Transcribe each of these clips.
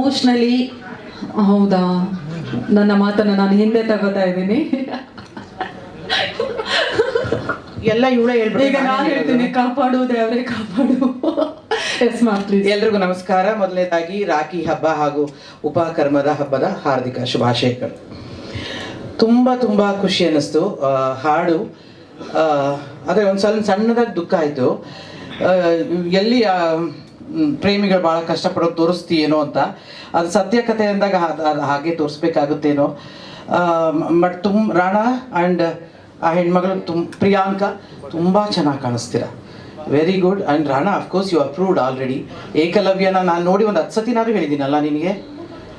Emotionally ಹೌದಾ? ನನ್ನ ಮಾತನ್ನ ನಾನು ಹಿಂದೆ ತಗೋತಾ ಇದ್ದೀನಿ. ಎಲ್ಲ ಇವಳೇ ಈಗ ನಾನು ಹೇಳ್ತೀನಿ ಕಾಪಾಡು ದೇವರೇ ಕಾಪಾಡು. ಎಸ್ ಮ್ಯಾಮ್ ಎಲ್ರಿಗೂ ನಮಸ್ಕಾರ. ಮೊದಲನೇದಾಗಿ ರಾಖಿ ಹಬ್ಬ ಹಾಗೂ ಉಪಕರ್ಮದ ಹಬ್ಬದ ಹಾರ್ದಿಕ ಶುಭಾಶಯಗಳು. ತುಂಬ ತುಂಬ ಖುಷಿ ಅನ್ನಿಸ್ತು. ಹಾಡು ಅದೇ ಒಂದು ಸ್ವಲ್ಪ ಸಣ್ಣದಾಗಿ ದುಃಖ ಆಯಿತು. ಎಲ್ಲಿ ಪ್ರೇಮಿಗಳು ಭಾಳ ಕಷ್ಟಪಡೋದು ತೋರಿಸ್ತೀಯೇನೋ ಅಂತ. ಅದು ಸತ್ಯ ಕಥೆ ಅಂದಾಗ ಅದ್- ಅದ್ ಹಾಗೆ ತೋರಿಸ್ಬೇಕಾಗುತ್ತೇನೋ. ಬಟ್ ತುಂಬ ರಾಣಾ ಆ್ಯಂಡ್ ಆ ಹೆಣ್ಮಗಳು ತುಂಬ ಪ್ರಿಯಾಂಕಾ ತುಂಬ ಚೆನ್ನಾಗಿ ಕಾಣಿಸ್ತೀರ. Very good and Rana of course you approved already ಏಕಲವ್ಯನ ನಾನು ನೋಡಿ ಒಂದು ಹತ್ತು ಸತಿನಾದ್ರೂ ಹೇಳಿದ್ದೀನಲ್ಲ ನಿನಗೆ.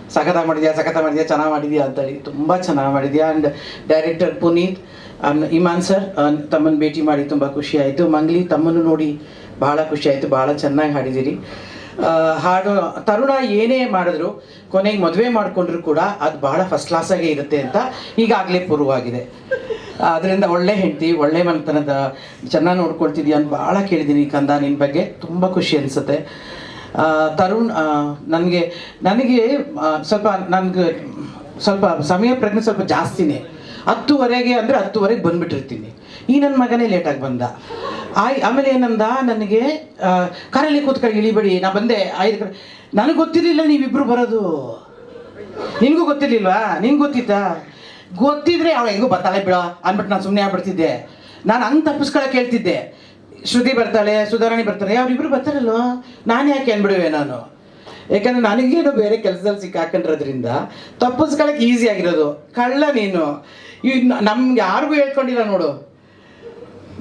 ಸಖತ ಮಾಡಿದ್ಯಾ ಸಖತ ಮಾಡಿದ್ಯಾ, ಚೆನ್ನಾಗಿ ಮಾಡಿದ್ಯಾ ಅಂತೇಳಿ ತುಂಬ ಚೆನ್ನಾಗಿ ಮಾಡಿದ್ಯಾ. And director Puneeth Iman sir ತಮ್ಮನ್ನು ಭೇಟಿ ಮಾಡಿ ತುಂಬ ಖುಷಿ ಆಯಿತು. ಮಂಗ್ಲಿ, ತಮ್ಮನ್ನು ನೋಡಿ ಭಾಳ ಖುಷಿ ಆಯಿತು ಭಾಳ ಚೆನ್ನಾಗಿ ಹಾಡಿದ್ದೀರಿ. ಹಾಡು, ತರುಣ ಏನೇ ಮಾಡಿದ್ರು, ಕೊನೆಗೆ ಮದುವೆ ಮಾಡಿಕೊಂಡ್ರು ಕೂಡ ಅದು ಬಹಳ ಫಸ್ಟ್ ಕ್ಲಾಸಾಗೇ ಇರುತ್ತೆ ಅಂತ ಈಗಾಗಲೇ ಪೂರ್ವವಾಗಿದೆ. ಅದರಿಂದ ಒಳ್ಳೆ ಹೆಂಡತಿ, ಒಳ್ಳೆ ಮನೆತನದ ಚೆನ್ನಾಗಿ ನೋಡ್ಕೊಳ್ತಿದ್ಯಾ ಅಂತ ಭಾಳ ಕೇಳಿದ್ದೀನಿ ಕಂದ ನಿನ್ನ ಬಗ್ಗೆ. ತುಂಬ ಖುಷಿ ಅನಿಸುತ್ತೆ. ತರುಣ್ ನನಗೆ ನನಗೆ ಸ್ವಲ್ಪ ನನಗೆ ಸ್ವಲ್ಪ ಸಮಯ ಪ್ರಜ್ಞೆ ಸ್ವಲ್ಪ ಜಾಸ್ತಿನೇ. ಹತ್ತುವರೆಗೆ ಅಂದರೆ ಹತ್ತುವರೆಗೆ ಬಂದ್ಬಿಟ್ಟಿರ್ತೀನಿ. ಈ ನನ್ನ ಮಗನೇ ಲೇಟಾಗಿ ಬಂದ. ಆಯ್, ಆಮೇಲೆ ಏನಂದ? ನನಗೆ ಕಾರಲ್ಲಿ ಕೂತ್ಕೊಂಡು ಇಳಿಬೇಡಿ. ನಾ ಬಂದೆ. ಕಡೆ, ನನಗೆ ಗೊತ್ತಿರಲಿಲ್ಲ ನೀವಿಬ್ರು ಬರೋದು. ನಿನಗೂ ಗೊತ್ತಿರಲಿಲ್ವಾ? ನಿನ್ಗೆ ಗೊತ್ತಿತ್ತಾ? ಗೊತ್ತಿದ್ರೆ ಅವಳು ಹೆಂಗೂ ಬರ್ತಾಳೆ ಬಿಡ ಅಂದ್ಬಿಟ್ಟು ನಾನು ಸುಮ್ಮನೆ ಆಗ್ಬಿಡ್ತಿದ್ದೆ. ನಾನು ಹಂಗೆ ತಪ್ಪಿಸ್ಕೊಳಕ್ಕೆ ಕೇಳ್ತಿದ್ದೆ ಶ್ರುತಿ ಬರ್ತಾಳೆ, ಸುಧಾರಾಣಿ ಬರ್ತಾಳೆ, ಅವ್ರಿಬ್ರು ಬರ್ತಾರಲ್ವ? ನಾನು ಯಾಕೆ ಅಂದ್ಬಿಡುವೆ ನಾನು? ಯಾಕಂದ್ರೆ ನನಗೇನು ಬೇರೆ ಕೆಲಸದಲ್ಲಿ ಸಿಕ್ಕಾಕೊಂಡಿರೋದ್ರಿಂದ ತಪ್ಪಿಸ್ಕೊಳಕ್ಕೆ ಈಸಿ ಆಗಿರೋದು. ಕಳ್ಳ ನೀನು. ಈ ನಮ್ಗೆ ಯಾರಿಗೂ ಹೇಳ್ಕೊಂಡಿಲ್ಲ ನೋಡು.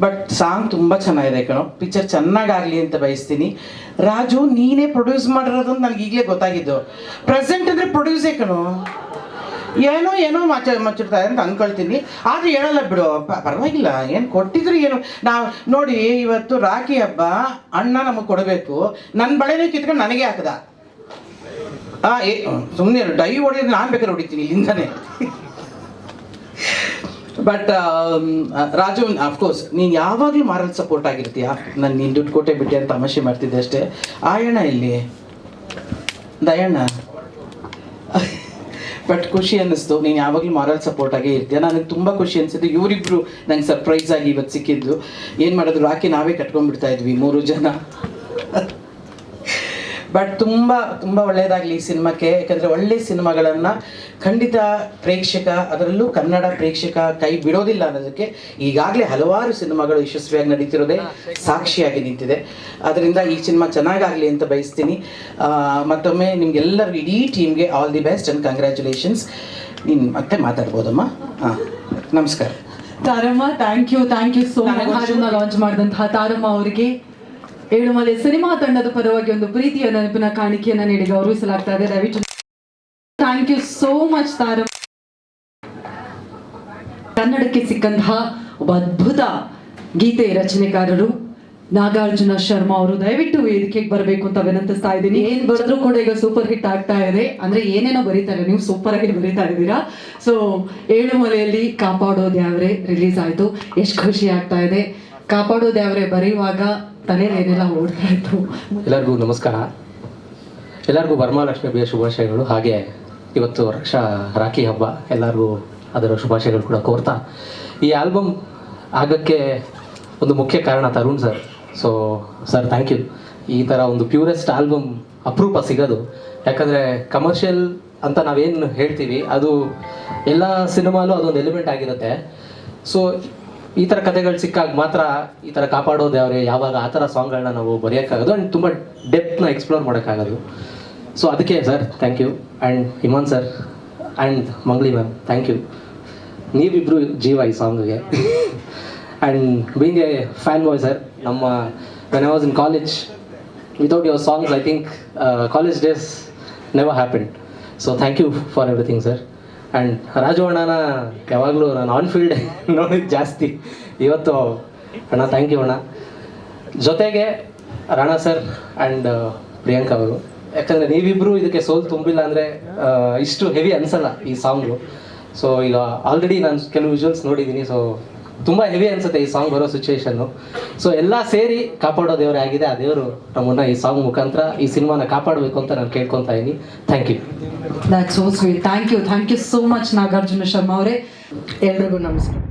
ಬಟ್ ಸಾಂಗ್ ತುಂಬ ಚೆನ್ನಾಗಿದೆ ಕಣೋ. ಪಿಕ್ಚರ್ ಚೆನ್ನಾಗಾಗಲಿ ಅಂತ ಬಯಸ್ತೀನಿ. ರಾಜು, ನೀನೇ ಪ್ರೊಡ್ಯೂಸ್ ಮಾಡಿರೋದು ಅಂತ ನನಗೆ ಈಗಲೇ ಗೊತ್ತಾಗಿದ್ದು. ಪ್ರೆಸೆಂಟ್ ಅಂದರೆ ಪ್ರೊಡ್ಯೂಸೇ ಕಣೋ. ಏನೋ ಏನೋ ಮಚ್ಚ ಮಚ್ಚಿಡ್ತಾರೆ ಅಂತ ಅನ್ಕೊಳ್ತೀನಿ. ಆದ್ರೆ ಹೇಳಲ್ಲ ಬಿಡು. ಪರವಾಗಿಲ್ಲ. ಏನು ಕೊಟ್ಟಿದ್ರು ಏನು? ನಾವು ನೋಡಿ, ಇವತ್ತು ರಾಖಿ ಹಬ್ಬ ಅಣ್ಣ ನಮಗೆ ಕೊಡಬೇಕು. ನನ್ನ ಬಳೆನೇ ಕಿತ್ಕೊಂಡು ನನಗೆ ಹಾಕದ. ಆ, ಏ ಸುಮ್ಮನೆ ಡೈ ಹೊಡೆಯೋದು ನಾನು ಬೇಕಾದ್ರೆ ಹೊಡಿತೀನಿ ಇಲ್ಲಿಂದಾನೆ. ಬಟ್ ರಾಜು ಅಫ್ಕೋರ್ಸ್ ನೀನು ಯಾವಾಗಲೂ ಮಾರಲ್ ಸಪೋರ್ಟ್ ಆಗಿರ್ತೀಯ? ನಾನು ನೀನು ದುಡ್ಡು ಕೊಟ್ಟೆ ಬಿಟ್ಟೆ ಅಂತ ತಮಾಷೆ ಮಾಡ್ತಿದ್ದೆ ಅಷ್ಟೇ. ಆಯಣ್ಣ ಇಲ್ಲಿ ದಯಣ್ಣ? ಬಟ್ ಖುಷಿ ಅನ್ನಿಸ್ತು. ನೀನು ಯಾವಾಗಲೂ ಮಾರಲ್ ಸಪೋರ್ಟ್ ಆಗೇ ಇರ್ತೀಯ. ನನಗೆ ತುಂಬ ಖುಷಿ ಅನಿಸಿದ್ದು. ಇವರಿಬ್ರು ನಂಗೆ ಸರ್ಪ್ರೈಸ್ ಆಗಿ ಇವತ್ತು ಸಿಕ್ಕಿದ್ದು. ಏನು ಮಾಡೋದು ರಾಕಿ ನಾವೇ ಕಟ್ಕೊಂಡ್ಬಿಡ್ತಾ ಇದ್ವಿ, ಮೂರು ಜನ. ಬಟ್ ತುಂಬ ತುಂಬ ಒಳ್ಳೆಯದಾಗಲಿ ಈ ಸಿನಿಮಾಕ್ಕೆ. ಯಾಕಂದರೆ ಒಳ್ಳೆ ಸಿನಿಮಾಗಳನ್ನು ಖಂಡಿತ ಪ್ರೇಕ್ಷಕ ಅದರಲ್ಲೂ ಕನ್ನಡ ಪ್ರೇಕ್ಷಕ ಕೈ ಬಿಡೋದಿಲ್ಲ ಅನ್ನೋದಕ್ಕೆ ಈಗಾಗಲೇ ಹಲವಾರು ಸಿನಿಮಾಗಳು ಯಶಸ್ವಿಯಾಗಿ ನಡೀತಿರೋದೇ ಸಾಕ್ಷಿಯಾಗಿ ನಿಂತಿದೆ. ಅದರಿಂದ ಈ ಸಿನಿಮಾ ಚೆನ್ನಾಗಾಗಲಿ ಅಂತ ಬಯಸ್ತೀನಿ. ಆ, ಮತ್ತೊಮ್ಮೆ ನಿಮ್ಗೆಲ್ಲರೂ ಇಡೀ ಟೀಮ್ಗೆ all the best and congratulations ನೀನು ಮತ್ತೆ ಮಾತಾಡ್ಬೋದಮ್ಮ? ಹಾಂ ನಮಸ್ಕಾರ. ತಾರಮ್ಮ thank you thank you so much launch ಮಾಡಿದಂತಹ ತಾರಮ್ಮ ಅವರಿಗೆ ಏಳುಮಲೆ ಸಿನಿಮಾ ತಂಡದ ಪರವಾಗಿ ಒಂದು ಪ್ರೀತಿಯ ನೆನಪಿನ ಕಾಣಿಕೆಯನ್ನು ನೀಡಿ ಗೌರವಿಸಲಾಗ್ತಾ ಇದೆ. ದಯವಿಟ್ಟು thank you so much Tara. ಕನ್ನಡಕ್ಕೆ ಸಿಕ್ಕಂತಹ ಒಬ್ಬ ಅದ್ಭುತ ಗೀತೆ ರಚನೆಕಾರರು ನಾಗಾರ್ಜುನ ಶರ್ಮಾ ಅವರು, ದಯವಿಟ್ಟು ವೇದಿಕೆಗೆ ಬರಬೇಕು ಅಂತ ವಿನಂತಿಸ್ತಾ ಇದ್ದೀನಿ. ಏನ್ ಬರೆದ್ರು ಕೂಡ ಈಗ ಸೂಪರ್ ಹಿಟ್ ಆಗ್ತಾ ಇದೆ. ಅಂದ್ರೆ ಏನೇನೋ ಬರೀತಾರೆ ನೀವು ಸೂಪರ್ ಆಗಿ ಬರೀತಾ ಇದ್ದೀರಾ? ಸೊ ಏಳು ಮಲೆಯಲ್ಲಿ ಕಾಪಾಡೋದು ರಿಲೀಸ್ ಆಯ್ತು. ಎಷ್ಟು ಖುಷಿ ಆಗ್ತಾ ಇದೆ. ಕಾಪಾಡೋದು ಅವರೇ ಬರೆಯುವಾಗ ತಲೆಯಲ್ಲಿ ಏನೆಲ್ಲ ಓಡ್ತಾ ಇತ್ತು. ಎಲ್ಲರಿಗೂ ನಮಸ್ಕಾರ. ಎಲ್ಲರಿಗೂ ವರಮಹಾಲಕ್ಷ್ಮಿ ಬೇ ಶುಭಾಶಯಗಳು. ಹಾಗೆ ಇವತ್ತು ರಕ್ಷಾ ರಾಖಿ ಹಬ್ಬ. ಎಲ್ಲರಿಗೂ ಅದರ ಶುಭಾಶಯಗಳು ಕೂಡ ಕೋರ್ತಾ. ಈ ಆಲ್ಬಮ್ ಆಗಕ್ಕೆ ಒಂದು ಮುಖ್ಯ ಕಾರಣ Tarun sir. So sir thank you ಈ ಥರ ಒಂದು ಪ್ಯೂರೆಸ್ಟ್ ಆಲ್ಬಮ್ ಅಪರೂಪ ಸಿಗೋದು. ಯಾಕಂದರೆ ಕಮರ್ಷಿಯಲ್ ಅಂತ ನಾವೇನು ಹೇಳ್ತೀವಿ, ಅದು ಎಲ್ಲ ಸಿನಿಮಾಲೂ ಅದೊಂದು ಎಲಿಮೆಂಟ್ ಆಗಿರುತ್ತೆ. ಸೊ ಈ ಥರ ಕಥೆಗಳು ಸಿಕ್ಕಾಗ ಮಾತ್ರ ಈ ಥರ ಕಾಪಾಡೋದು ಅವರೇ. ಯಾವಾಗ ಆ ಥರ ಸಾಂಗ್ಗಳನ್ನ ನಾವು ಬರೆಯೋಕ್ಕಾಗೋದು ಆ್ಯಂಡ್ ತುಂಬ ಡೆಪ್ತ್ನ ಎಕ್ಸ್ಪ್ಲೋರ್ ಮಾಡೋಕ್ಕಾಗೋದು. ಸೊ ಅದಕ್ಕೆ sir thank you and Himan sir and Mangli ma'am thank you ನೀವಿಬ್ಬರು ಜೀವ ಈ ಸಾಂಗ್ಗೆ. And being a fan boy sir ನಮ್ಮ when I was in college without your songs I think college days never happen so thank you for everything sir and Raju ಅಣ್ಣನ ಯಾವಾಗಲೂ ನಾನು on field ನೋಡಿದ್ದು ಜಾಸ್ತಿ. ಇವತ್ತು ಅಣ್ಣ ಥ್ಯಾಂಕ್ ಯು ಅಣ್ಣ. ಜೊತೆಗೆ ರಾಣಾ ಸರ್ ಆ್ಯಂಡ್ ಪ್ರಿಯಾಂಕಾ ಅವರು. ಯಾಕಂದರೆ ನೀವಿಬ್ಬರು ಇದಕ್ಕೆ ಸೋಲ್ ತುಂಬಿಲ್ಲ ಅಂದರೆ ಇಷ್ಟು ಹೆವಿ ಅನಿಸಲ್ಲ ಈ ಸಾಂಗು ಸೊ ಈಗ ಆಲ್ರೆಡಿ ನಾನು ಕೆಲವು ವಿಜುವಲ್ಸ್ ನೋಡಿದ್ದೀನಿ ಸೊ ತುಂಬ ಹೆವಿ ಅನ್ಸುತ್ತೆ ಈ ಸಾಂಗ್ ಬರೋ ಸಿಚುವೇಶನ್ನು ಸೊ ಎಲ್ಲ ಸೇರಿ ಕಾಪಾಡೋ ದೇವರೇ ಆಗಿದೆ. ಆ ದೇವರು ನಮ್ಮನ್ನ ಈ ಸಾಂಗ್ ಮುಖಾಂತರ ಈ ಸಿನಿಮಾನ ಕಾಪಾಡಬೇಕು ಅಂತ ನಾನು ಕೇಳ್ಕೊತಾ ಇದ್ದೀನಿ thank you that's so sweet thank you thank you so much Nagarjuna Sharma ಅವರೇ. ಎಲ್ರಿಗೂ ನಮಸ್ಕಾರ.